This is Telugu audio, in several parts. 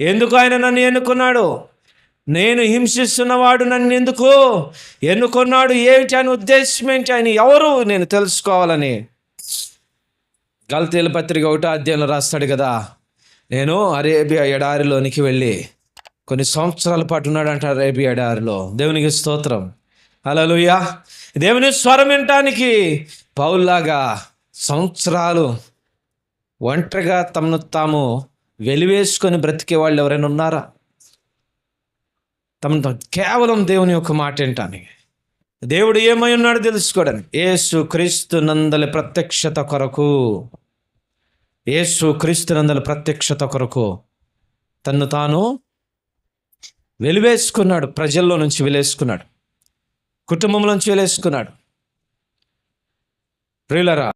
ఎందుకు ఆయన నన్ను ఎన్నుకున్నాడు? నేను హింసిస్తున్నవాడు నన్ను ఎందుకు ఎన్నుకున్నాడు? ఏమిటి అని ఉద్దేశం ఏంటి ఆయన ఎవరు నేను తెలుసుకోవాలని? గల్తీల పత్రిక ఒకటో అధ్యాయంలో రాస్తాడు కదా. నేను అరేబియా ఎడారిలోనికి వెళ్ళి కొన్ని సంవత్సరాల పాటు ఉన్నాడంట అరేబియా ఎడారిలో. దేవునికి స్తోత్రం. అలలుయా దేవుని స్వరం వినటానికి పౌల్లాగా సంవత్సరాలు ఒంటరిగా తమను తాము వెలివేసుకొని బ్రతికే వాళ్ళు ఎవరైనా ఉన్నారా? తమను కేవలం దేవుని యొక్క మాట ఏంటానికి దేవుడు ఏమై ఉన్నాడో తెలుసుకోవడానికి. ఏసు క్రీస్తు నందల ప్రత్యక్షత కొరకు. ఏసు క్రీస్తు నందల ప్రత్యక్షత కొరకు తన్ను తాను వెలివేసుకున్నాడు. ప్రజల్లో నుంచి వెలేసుకున్నాడు కుటుంబంలో నుంచి వెలేసుకున్నాడు ప్రియులరా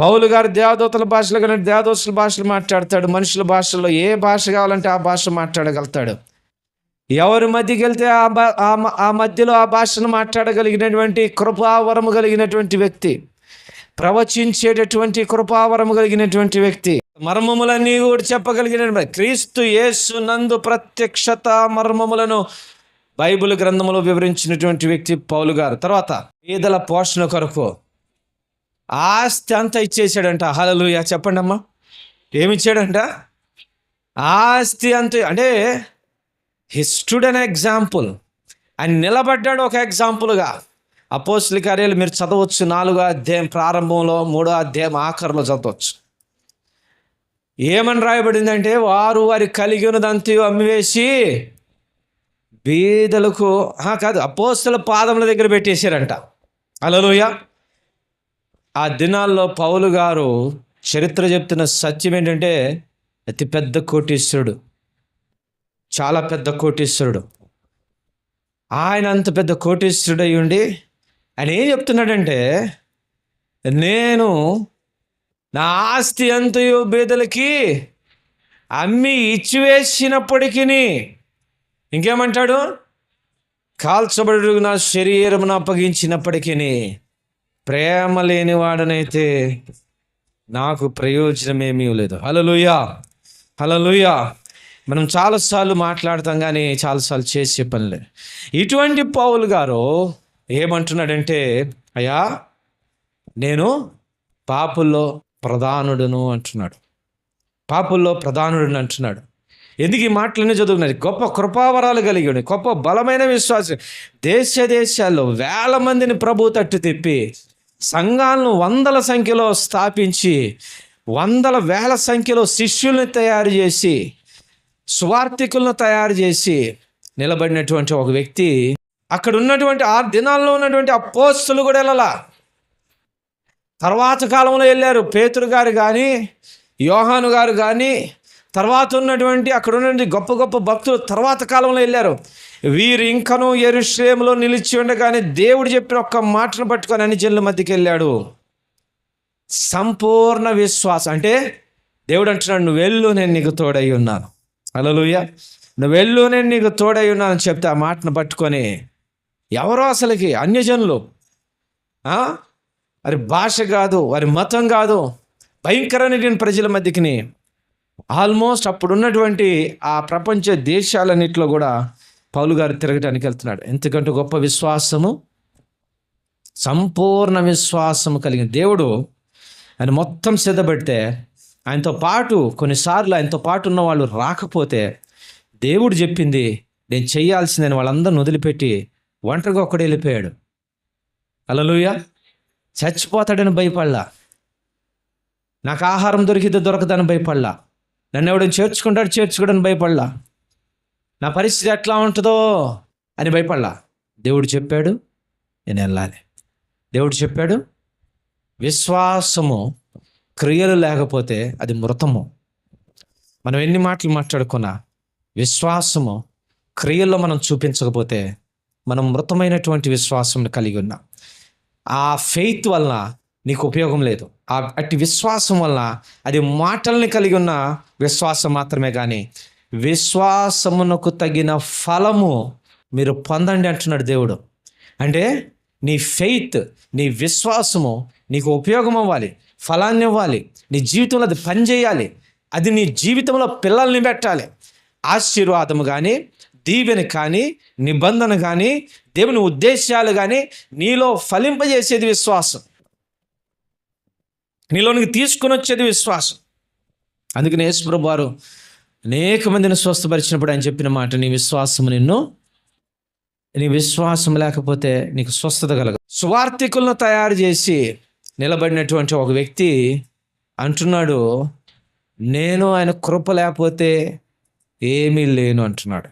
పౌలు గారు దేవదూతల భాషలో కానీ దేవదూతల భాషలు మాట్లాడతాడు. మనుషుల భాషల్లో ఏ భాష కావాలంటే ఆ భాష మాట్లాడగలుగుతాడు. ఎవరి మధ్యకి వెళ్తే ఆ భా ఆ మ- ఆ మధ్యలో ఆ భాషను మాట్లాడగలిగినటువంటి కృపావరము కలిగినటువంటి వ్యక్తి ప్రవచించేటటువంటి కృపావరము కలిగినటువంటి వ్యక్తి మర్మములన్నీ కూడా చెప్పగలిగిన క్రీస్తు యేసు నందు ప్రత్యక్షత మర్మములను బైబిల్ గ్రంథములో వివరించినటువంటి వ్యక్తి పౌలు గారు. తర్వాత పేదల పోషణ కొరకు ఆస్తి అంతా ఇచ్చేసాడంట. హలలుయ చెప్పండి అమ్మా ఏమిచ్చాడంట? ఆస్తి అంత అంటే హిస్టుడ్ అనే ఎగ్జాంపుల్ ఆయన నిలబడ్డాడు ఒక ఎగ్జాంపుల్గా అపోస్లి కార్యాలు మీరు చదవచ్చు. నాలుగో అధ్యాయం ప్రారంభంలో మూడో అధ్యాయం ఆఖరిలో చదవచ్చు. ఏమని రాయబడిందంటే వారు వారి కలిగి ఉన్నదంతయు అమ్మివేసి బీదలకు కాదు అపోస్తుల పాదముల దగ్గర పెట్టేశారంట. అలలోయ ఆ దినాల్లో పౌలు గారు చరిత్ర చెప్తున్న సత్యం ఏంటంటే అతి పెద్ద కోటీశ్వరుడు. చాలా పెద్ద కోటీశ్వరుడు. ఆయన అంత పెద్ద కోటీశ్వరుడు అయి ఉండి ఆయన ఏం చెప్తున్నాడంటే నేను నా ఆస్తి అంతయు బీదలకి అమ్మి ఇచ్చివేసినప్పటికీ ఇంకేమంటాడు? కాల్చబడు నా శరీరం అప్పగించినప్పటికీ ప్రేమ లేనివాడనైతే నాకు ప్రయోజనమేమీ లేదు. హలలుయా హలలుయా మనం చాలాసార్లు మాట్లాడతాం కానీ చాలాసార్లు చేసే పనిలే ఇటువంటి పౌలు గారు ఏమంటున్నాడంటే అయ్యా నేను పాపుల్లో ప్రధానుడును అంటున్నాడు. పాపుల్లో ప్రధానుడిని అంటున్నాడు. ఎందుకు ఈ మాటలన్నీ చదువుకున్నది గొప్ప కృపావరాలు కలిగి ఉన్నాయి గొప్ప బలమైన విశ్వాసం. దేశ దేశాల్లో వేల మందిని ప్రభు తట్టు తిప్పి సంఘాలను వందల సంఖ్యలో స్థాపించి వందల వేల సంఖ్యలో శిష్యుల్ని తయారు చేసి స్వార్థికులను తయారు చేసి నిలబడినటువంటి ఒక వ్యక్తి. అక్కడ ఉన్నటువంటి ఆ దినాల్లో ఉన్నటువంటి ఆ పోస్టులు కూడా వెళ్ళాల. తర్వాత కాలంలో వెళ్ళారు. పేతురు గారు కానీ యోహాను గారు కానీ తర్వాత ఉన్నటువంటి అక్కడ ఉన్నటువంటి గొప్ప గొప్ప భక్తులు తర్వాత కాలంలో వెళ్ళారు. వీరు ఇంకనూ ఎరుశ్రేములో నిలిచి ఉండగానే దేవుడు చెప్పిన ఒక్క మాటను పట్టుకొని అన్ని జనుల మధ్యకి వెళ్ళాడు. సంపూర్ణ విశ్వాసం. అంటే దేవుడు అంటున్నాడు నువ్వు వెళ్ళు నేను నీకు తోడై ఉన్నాను. అలలుయ్య నువ్వు వెళ్ళు నేను నీకు తోడై ఉన్నాను అని చెప్తే ఆ మాటను పట్టుకొని ఎవరో అసలుకి అన్యజనులు వారి భాష కాదు వారి మతం కాదు. భయంకరమైన ప్రజల మధ్యకిని ఆల్మోస్ట్ అప్పుడు ఉన్నటువంటి ఆ ప్రపంచ దేశాలన్నింటిలో కూడా పౌలు గారు తిరగడానికి వెళ్తున్నాడు. ఎందుకంటే గొప్ప విశ్వాసము సంపూర్ణ విశ్వాసము కలిగిన దేవుడు ఆయన మొత్తం సిద్ధపెడితే ఆయనతో పాటు కొన్నిసార్లు ఆయనతో పాటు ఉన్న వాళ్ళు రాకపోతే దేవుడు చెప్పింది నేను చేయాల్సిందని వాళ్ళందరిని వదిలిపెట్టి ఒంటరిగా ఒక్కడే వెళ్ళిపోయాడు. అలలుయ చచ్చిపోతాడని భయపడలా. నాకు ఆహారం దొరికితే దొరకదని భయపడలా. నన్ను ఎవడని చేర్చుకుంటాడు చేర్చుకోవడానికి భయపడలా. నా పరిస్థితి ఎట్లా ఉంటుందో అని భయపడలా. దేవుడు చెప్పాడు నేను వెళ్ళాలి. దేవుడు చెప్పాడు విశ్వాసము క్రియలు లేకపోతే అది మృతము. మనం ఎన్ని మాటలు మాట్లాడుకున్నా విశ్వాసము క్రియల్లో మనం చూపించకపోతే మనం మృతమైనటువంటి విశ్వాసం కలిగి ఉన్నాం. ఆ ఫెయిత్ వలన నీకు ఉపయోగం లేదు. అట్టి విశ్వాసం వలన అది మాటల్ని కలిగి ఉన్న విశ్వాసం మాత్రమే కానీ విశ్వాసమునకు తగిన ఫలము మీరు పొందండి అంటున్నాడు దేవుడు. అంటే నీ ఫెయిత్ నీ విశ్వాసము నీకు ఉపయోగం అవ్వాలి ఫలాన్ని ఇవ్వాలి నీ జీవితంలో అది పనిచేయాలి అది నీ జీవితంలో పిల్లల్ని పెట్టాలి. ఆశీర్వాదము కానీ దీవెన కానీ నిబంధన కానీ దేవుని ఉద్దేశాలు కానీ నీలో ఫలింపజేసేది విశ్వాసం. నీలోనికి తీసుకొని వచ్చేది విశ్వాసం. అందుకని యేసుప్రభు వారు అనేక మందిని స్వస్థపరిచినప్పుడు ఆయన చెప్పిన మాట నీ విశ్వాసం నిన్ను నీ విశ్వాసం లేకపోతే నీకు స్వస్థత కలగదు. సువార్థికులను తయారు చేసి నిలబడినటువంటి ఒక వ్యక్తి అంటున్నాడు నేను ఆయన కృప లేకపోతే ఏమీ లేను అంటున్నాడు.